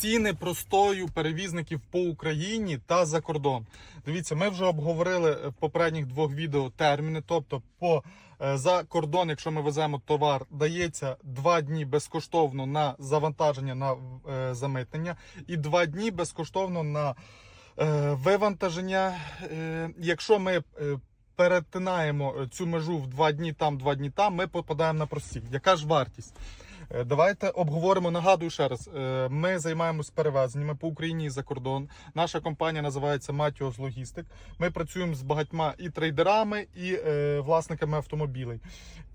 ціни простою перевізників по Україні та за кордон. Дивіться, ми вже обговорили в попередніх двох відео терміни. Тобто, по е, за кордон, якщо ми веземо товар, дається 2 дні безкоштовно на завантаження на е, замитнення, і 2 дні безкоштовно на е, вивантаження. Е, якщо ми е, перетинаємо цю межу в 2 дні там, 2 дні там, ми попадаємо на прості. Яка ж вартість? Е, Давайте обговоримо. Нагадую ще раз. е, Ми займаємось перевезеннями по Україні і за кордон. Наша компанія називається Матіос Логістик. Ми працюємо з багатьма і трейдерами, і е, власниками автомобілей.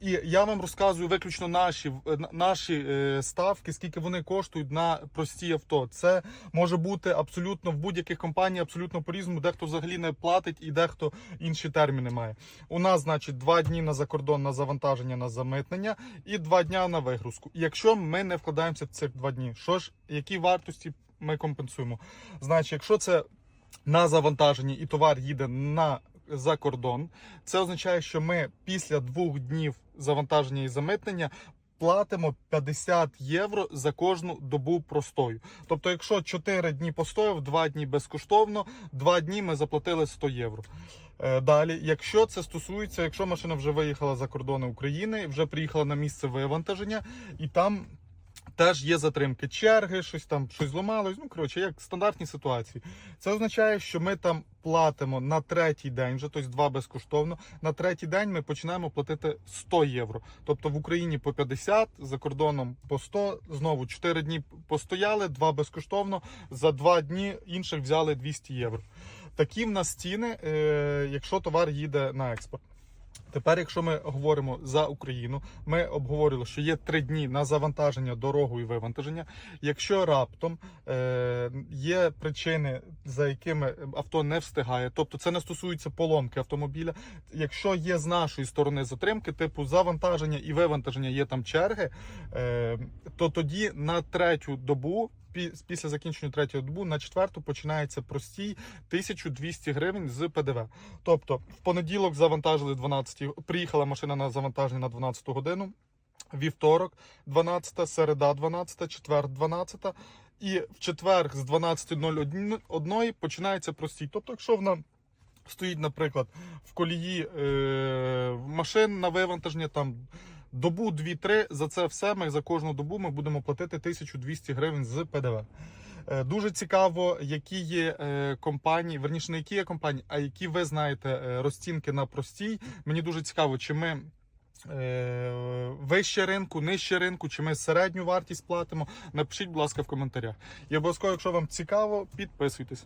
І я вам розказую виключно наші наші ставки, скільки вони коштують на прості авто. Це може бути абсолютно в будь-яких компаній, абсолютно по-різному. Дехто взагалі не платить і дехто інші терміни має. У нас, значить, два дні на закордон на завантаження на замитнення і два дня на вигрузку. Якщо ми не вкладаємося в цих два дні, що ж, які вартості ми компенсуємо? Значить, якщо це на завантаженні і товар їде на за кордон, це означає, що ми після двох днів завантаження і замитнення. Платимо 50 євро за кожну добу простою. Тобто, якщо 4 дні постояв, 2 дні безкоштовно, 2 дні ми заплатили 100 євро. Е, Далі, якщо це стосується, якщо машина вже виїхала за кордони України, вже приїхала на місце вивантаження, і там теж є затримки, черги, щось там щось зламалось. Ну коротше, як стандартні ситуації. Це означає, що ми там платимо на третій день, вже тобто два безкоштовно. На третій день ми починаємо платити 100 євро. Тобто в Україні по 50, за кордоном по 100, знову 4 дні постояли, два безкоштовно. За два дні інших взяли 200 євро. Такі в нас ціни, е, якщо товар їде на експорт. Тепер, якщо ми говоримо за Україну, ми обговорили, що є три дні на завантаження, дорогу і вивантаження. Якщо раптом е, є причини, за якими авто не встигає, тобто це не стосується поломки автомобіля. Якщо є з нашої сторони затримки, типу завантаження і вивантаження, є там черги, е, то тоді на третю добу. Пі- Після закінчення третьої добу на четверту починається простій 1200 гривень з ПДВ. Тобто в понеділок завантажили 12, приїхала машина на завантаження на 12 годину, вівторок 12, середа 12, четвер 12, і в четвер з 12.01 починається простій. Тобто, якщо вона стоїть, наприклад, в колії е, машин на вивантаження там. Добу 2-3, за це все ми за кожну добу ми будемо платити 1200 гривень з ПДВ. Е, Дуже цікаво, які є е, компанії, верніше не які є компанії, а які ви знаєте е, розцінки на простій. Мені дуже цікаво, чи ми вище ринку, нижче ринку, чи ми середню вартість платимо. Напишіть, будь ласка, в коментарях. І обов'язково, якщо вам цікаво, підписуйтесь.